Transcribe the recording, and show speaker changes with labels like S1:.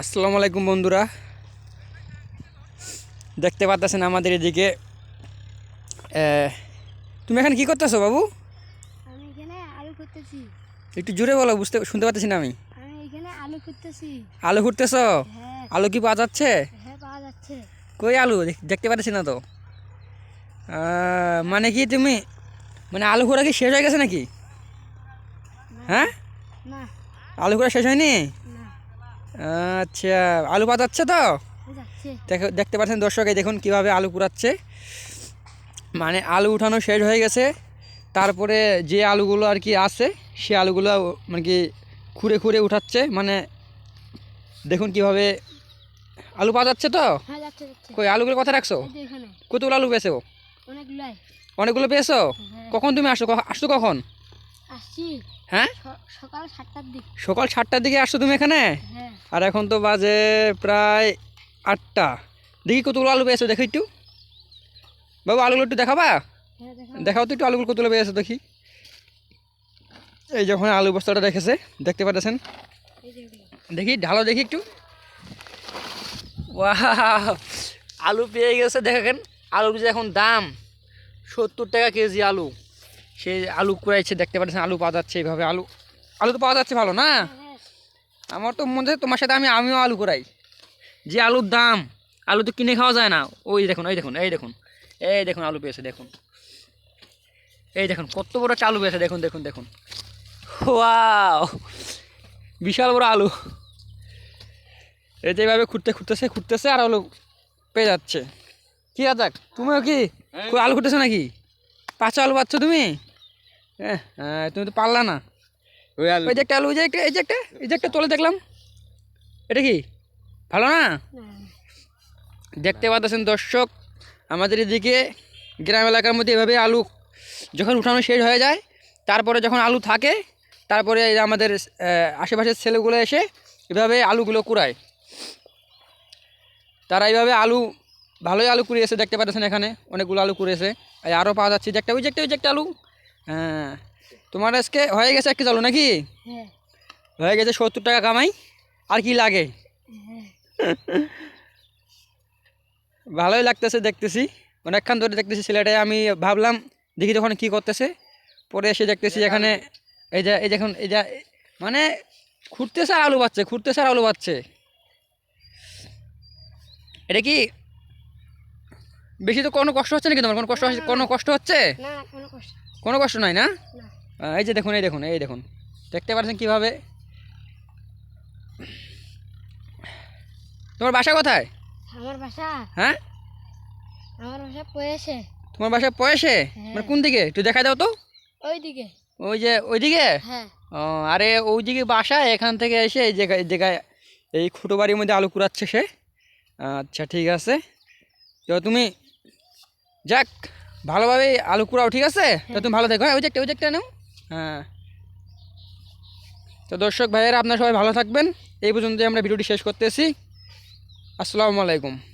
S1: আসসালামু আলাইকুম বন্ধুরা। দেখতে পাচ্ছেন আমাদের এদিকে তুমি এখানে কি করতেছো বাবু?
S2: আমি এখানে আলু করতেছি
S1: একটু জোরে বলো বুঝতে শুনতে পাচ্ছি না আমি।
S2: আমি এখানে আলু করতেছি
S1: আলু খুঁড়তেছো?
S2: হ্যাঁ।
S1: আলু কি পাওয়া যাচ্ছে?
S2: হ্যাঁ পাওয়া যাচ্ছে।
S1: কই আলু? দেখতে পাচ্ছি না তো। মানে কি তুমি মানে আলু খোড়া কি শেষ হয়ে গেছে নাকি? হ্যাঁ?
S2: না।
S1: আলু খোড়া শেষ হয়নি?
S2: না।
S1: আচ্ছা আলু পাওয়া যাচ্ছে তো দেখো দেখতে পাচ্ছেন দর্শক এই দেখুন কীভাবে আলু কুড়াচ্ছে মানে আলু উঠানো শেষ হয়ে গেছে। তারপরে যে আলুগুলো আর কি আছে সে আলুগুলো মানে কি খুঁড়ে খুঁড়ে উঠাচ্ছে। মানে দেখুন কীভাবে আলু পাওয়া যাচ্ছে তো কই আলুগুলো কথা রাখছো? কতগুলো আলু পেয়েছ? অনেকগুলো পেয়েছ?
S2: হ্যাঁ।
S1: কখন তুমি আসো আসছো কখন?
S2: আসছি।
S1: হ্যাঁ?
S2: সকাল সাতটার দিক।
S1: সকাল সাতটার দিকে আসছো তুমি এখানে?
S2: হ্যাঁ।
S1: আর এখন তো বাজে প্রায় আটটা। দেখি কতগুলো আলু পেয়েছ দেখো একটু। বাবু আলুগুলো একটু দেখাবা?
S2: হ্যাঁ
S1: দেখাও। তো একটু আলুগুলো কতগুলো পেয়েছ দেখি। এই যখন আলু বস্তাটা রেখেছে দেখতে পাচ্ছেন। দেখি ঢালো দেখি একটু। আলু পেয়ে গেছে দেখেন। আলুর যে এখন দাম সত্তর টাকা কেজি আলু। সেই আলু কুড়াইছে দেখতে পাচ্ছেন আলু পাওয়া যাচ্ছে এইভাবে। আলু আলু তো পাওয়া যাচ্ছে ভালো না? আমার তো মনে হয় তোমার সাথে আমি আমিও আলু কুড়াই। যে আলুর দাম আলু তো কিনে খাওয়া যায় না। ওই দেখুন এই দেখুন এই দেখুন এই দেখুন আলু পেয়েছে দেখুন। এই দেখুন কত বড় একটা আলু পেয়েছে দেখুন দেখুন দেখুন। ওয়াও বিশাল বড় আলু। এই যে এইভাবে খুঁড়তে খুঁড়তেছে খুঁড়তেছে আর আলু পেয়ে যাচ্ছে। কি আজাক তুমিও কি আলু খুঁড়তেছো নাকি? পাঁচশো আলু পাচ্ছ তুমি? হ্যাঁ হ্যাঁ তুমি তো পারলা না।
S3: ওই
S1: যে একটা আলু ওই যে একটা এই যে একটা এই যে একটা তোলে দেখলাম। এটা কি? ভালো না?
S2: না।
S1: দেখতে পাচ্ছেন দর্শক আমাদের এদিকে গ্রাম এলাকার মধ্যে এভাবে আলু যখন উঠানো শেষ হয়ে যায় তারপরে যখন আলু থাকে তারপরে আমাদের আশেপাশের ছেলেগুলো এসে এভাবে আলুগুলো কুড়ায়। তারা এইভাবে আলু ভালোই আলু কুড়িয়েছে দেখতে পাচ্ছেন এখানে অনেকগুলো আলু কুড়িয়েছে। আরও পাওয়া যাচ্ছে যে একটা ওই যে একটা ওই যে একটা আলু। হ্যাঁ। তোমার আজকে হয়ে গেছে এক কেজি আলু নাকি?
S2: হ্যাঁ।
S1: হয়ে গেছে সত্তর টাকা কামাই আর কি লাগে?
S2: হ্যাঁ।
S1: ভালোই লাগতেছে দেখতেছি। অনেকক্ষণ ধরে দেখতেছি ছেলেটাই। আমি ভাবলাম দেখি তখন কি করতেছে। পরে এসে দেখতেছি এখানে এই যে এই দেখুন এই যে মানে খুঁড়তেছে আর আলু পাচ্ছে খুঁড়তেছে আর আলু পাচ্ছে এটা কি বেশি তো কোনো কষ্ট হচ্ছে নাকি তোমার? কোনো কষ্ট হচ্ছে কোনো কষ্ট হচ্ছে?
S2: কোনো কষ্ট
S1: নাই না? এই যে দেখুন এই দেখুন এই দেখুন। দেখতে পাচ্ছেন কীভাবে? তোমার বাসা কোথায়?
S2: আমার বাসা?
S1: হ্যাঁ?
S2: আমার বাসা পয়েছে।
S1: তোমার বাসা পয়সে মানে কোন দিকে? একটু দেখা দাও তো।
S2: ওইদিকে।
S1: ওই যে ওইদিকে?
S2: হ্যাঁ।
S1: ও আরে ওইদিকে বাসা এখান থেকে এসে এই জায়গায় জায়গায় এই খুঁটো বাড়ির মধ্যে আলু কুড়াচ্ছে সে। আচ্ছা ঠিক আছে। তো তুমি যাক। ভালোভাবে আলু কুড়াও, ঠিক আছে? তো তুমি ভালো দেখো হ্যাঁ ওই যে একটা, ওই যে একটা নাও। হ্যাঁ। তো দর্শক ভাইয়েরা, আপনারা সবাই ভালো থাকবেন। এই পর্যন্তই আমরা ভিডিওটি শেষ করতেছি। আসসালামু আলাইকুম।